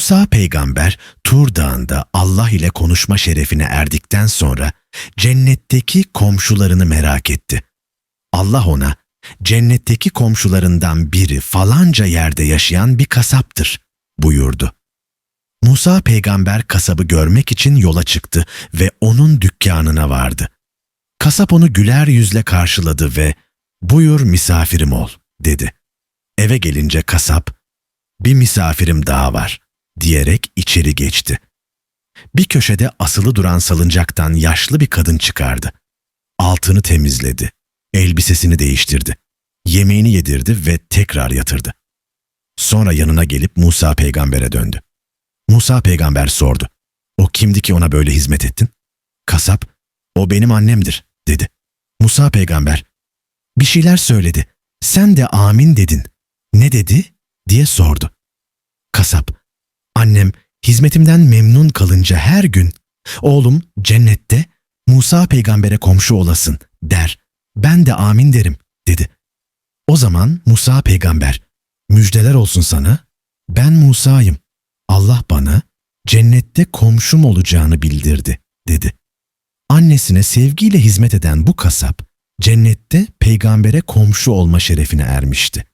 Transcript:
Musa peygamber Tur Dağı'nda Allah ile konuşma şerefine erdikten sonra cennetteki komşularını merak etti. Allah ona, cennetteki komşularından biri falanca yerde yaşayan bir kasaptır buyurdu. Musa peygamber kasabı görmek için yola çıktı ve onun dükkanına vardı. Kasap onu güler yüzle karşıladı ve "Buyur misafirim ol." dedi. Eve gelince kasap "Bir misafirim daha var." Diyerek içeri geçti. Bir köşede asılı duran salıncaktan yaşlı bir kadın çıkardı. Altını temizledi. Elbisesini değiştirdi. Yemeğini yedirdi ve tekrar yatırdı. Sonra yanına gelip Musa peygambere döndü. Musa peygamber sordu. O kimdi ki ona böyle hizmet ettin? Kasap, o benim annemdir dedi. Musa peygamber, bir şeyler söyledi. Sen de amin dedin. Ne dedi? diye sordu. Kasap, hizmetimden memnun kalınca her gün, oğlum cennette Musa peygambere komşu olasın der. Ben de amin derim dedi. O zaman Musa peygamber, müjdeler olsun sana, ben Musa'yım. Allah bana cennette komşum olacağını bildirdi dedi. Annesine sevgiyle hizmet eden bu kasap cennette peygambere komşu olma şerefine ermişti.